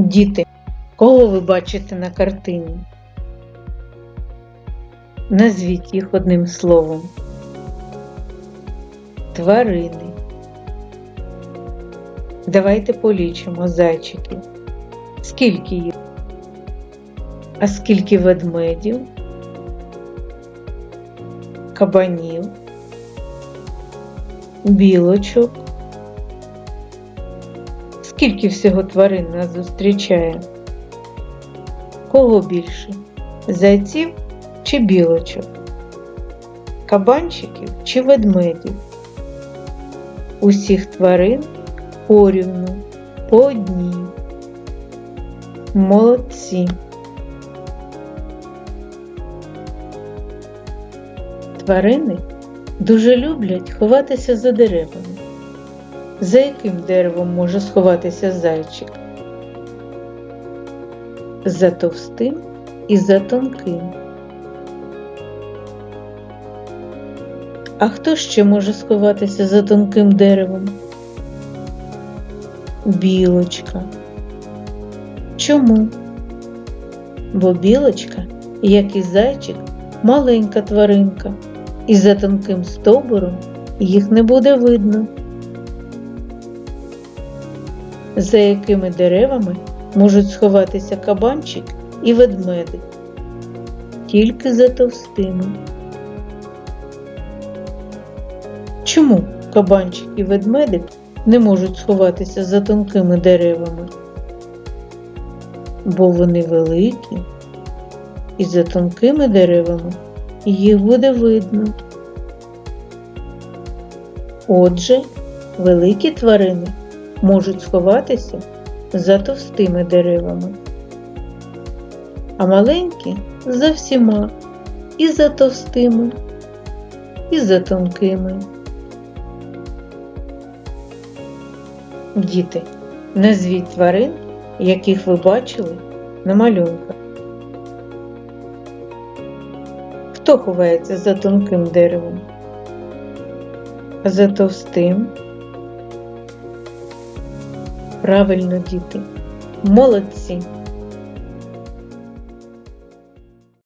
Діти, кого ви бачите на картині? Назвіть їх одним словом. Тварини. Давайте полічимо зайчиків. Скільки їх? А скільки ведмедів? Кабанів? Білочок? Скільки всього тварин нас зустрічає? Кого більше? Зайців чи білочок? Кабанчиків чи ведмедів? Усіх тварин порівну, по одній. Молодці. Тварини дуже люблять ховатися за деревами. За яким деревом може сховатися зайчик? За товстим і за тонким. А хто ще може сховатися за тонким деревом? Білочка. Чому? Бо білочка, як і зайчик, маленька тваринка, і за тонким стовбуром їх не буде видно. За якими деревами можуть сховатися кабанчик і ведмедик? Тільки за товстими. Чому кабанчик і ведмедик не можуть сховатися за тонкими деревами? Бо вони великі, і за тонкими деревами їх буде видно. Отже, великі тварини можуть сховатися за товстими деревами, а маленькі за всіма і за товстими, і за тонкими. Діти, назвіть тварин, яких ви бачили на малюнках. Хто ховається за тонким деревом? За товстим? Правильно, діти, молодці!